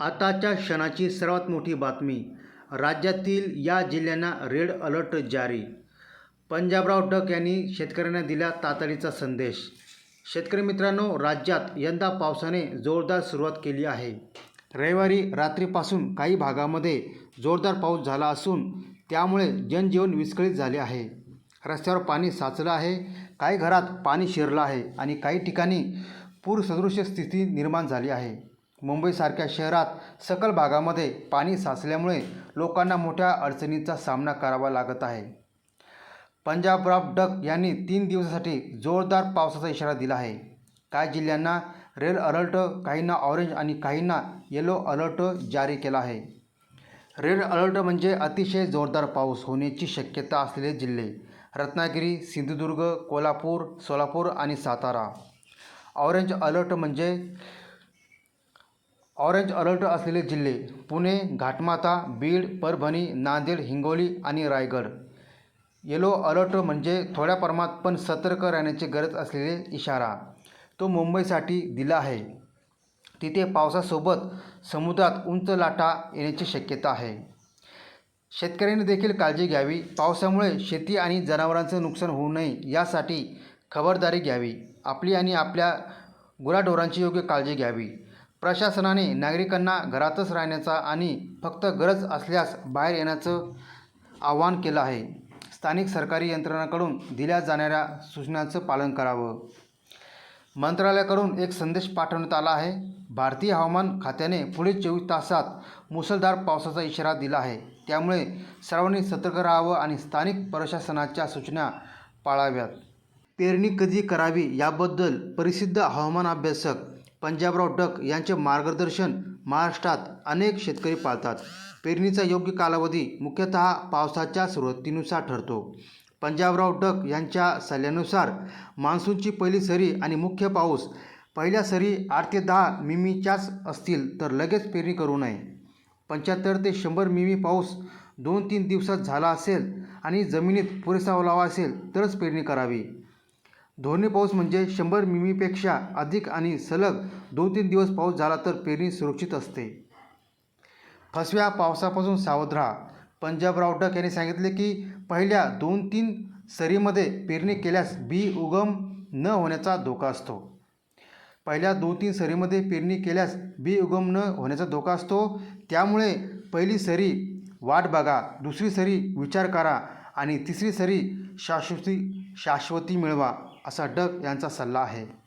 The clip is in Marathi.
आताच्या क्षणाची सर्वात मोठी बातमी राज्यातील या जिल्ह्यांना रेड अलर्ट जारी. पंजाबराव डक यांनी शेतकऱ्यांना दिला तातडीचा संदेश. शेतकरी मित्रांनो राज्यात यंदा पावसाने जोरदार सुरुवात केली आहे. रविवारी रात्रीपासून काही भागामध्ये जोरदार पाऊस झाला असून त्यामुळे जनजीवन विस्कळीत झाले आहे. रस्त्यावर पाणी साचलं आहे काही घरात पाणी शिरलं आहे आणि काही ठिकाणी पूरसदृश स्थिती निर्माण झाली आहे. मुंबईसारख्या शहरात सकल भागामध्ये पाणी साचल्यामुळे लोकांना मोठ्या अडचणींचा सामना करावा लागत आहे. पंजाबराव डक यांनी तीन दिवसासाठी जोरदार पावसाचा इशारा दिला आहे. काही जिल्ह्यांना रेड अलर्ट काहींना ऑरेंज आणि काहींना येलो अलर्ट जारी केला आहे. रेड अलर्ट म्हणजे अतिशय जोरदार पाऊस होण्याची शक्यता असलेले जिल्हे रत्नागिरी सिंधुदुर्ग कोल्हापूर सोलापूर आणि सातारा. ऑरेंज अलर्ट म्हणजे ऑरेंज अलर्ट असलेले जिल्हे पुणे घाटमाता बीड परभणी नांदेड हिंगोली आणि रायगड. येलो अलर्ट म्हणजे थोड्या प्रमाणात पण सतर्क राहण्याची गरज असलेले इशारा तो मुंबईसाठी दिला आहे. तिथे पावसासोबत समुद्रात उंच लाटा येण्याची शक्यता आहे. शेतकऱ्यांनी देखील काळजी घ्यावी. पावसामुळे शेती आणि जनावरांचं नुकसान होऊ नये यासाठी खबरदारी घ्यावी. आपली आणि आपल्या गुराढोरांची योग्य काळजी घ्यावी. प्रशासनाने नागरिकांना घरातच राहण्याचा आणि फक्त गरज असल्यास बाहेर येण्याचं आवाहन केलं आहे. स्थानिक सरकारी यंत्रणांकडून दिल्या जाणाऱ्या सूचनांचं पालन करावं. मंत्रालयाकडून एक संदेश पाठवण्यात आला आहे. भारतीय हवामान खात्याने पुढील चोवीस तासात मुसळधार पावसाचा इशारा दिला आहे. त्यामुळे सर्वांनी सतर्क राहावं आणि स्थानिक प्रशासनाच्या सूचना पाळाव्यात. पेरणी कधी करावी याबद्दल प्रसिद्ध हवामान अभ्यासक पंजाबराव डक यांचे मार्गदर्शन महाराष्ट्रात अनेक शेतकरी पाळतात. पेरणीचा योग्य कालावधी मुख्यतः पावसाच्या सुरुवातीनुसार ठरतो. पंजाबराव डक यांच्या सल्ल्यानुसार मान्सूनची पहिली सरी आणि मुख्य पाऊस पहिल्या सरी आठ ते दहा मिमीच्याच असतील तर लगेच पेरणी करू नये. पंच्याहत्तर ते शंभर मिमी पाऊस दोन तीन दिवसात झाला असेल आणि जमिनीत पुरेसा ओलावा असेल तरच पेरणी करावी. धोरणे पाऊस म्हणजे शंभर मिमीपेक्षा अधिक आणि सलग दोन तीन दिवस पाऊस झाला तर पेरणी सुरक्षित असते. फसव्या पावसापासून सावध राहा. पंजाब रावटक यांनी सांगितले की पहिल्या दोन तीन सरीमध्ये पेरणी केल्यास बी उगम न होण्याचा धोका असतो. पहिल्या दोन तीन सरीमध्ये पेरणी केल्यास बी उगम न होण्याचा धोका असतो. त्यामुळे पहिली सरी वाट बघा दुसरी सरी विचार करा आणि तिसरी सरी शाश्वती शाश्वती मिळवा. असा डग यांचा सल्ला आहे.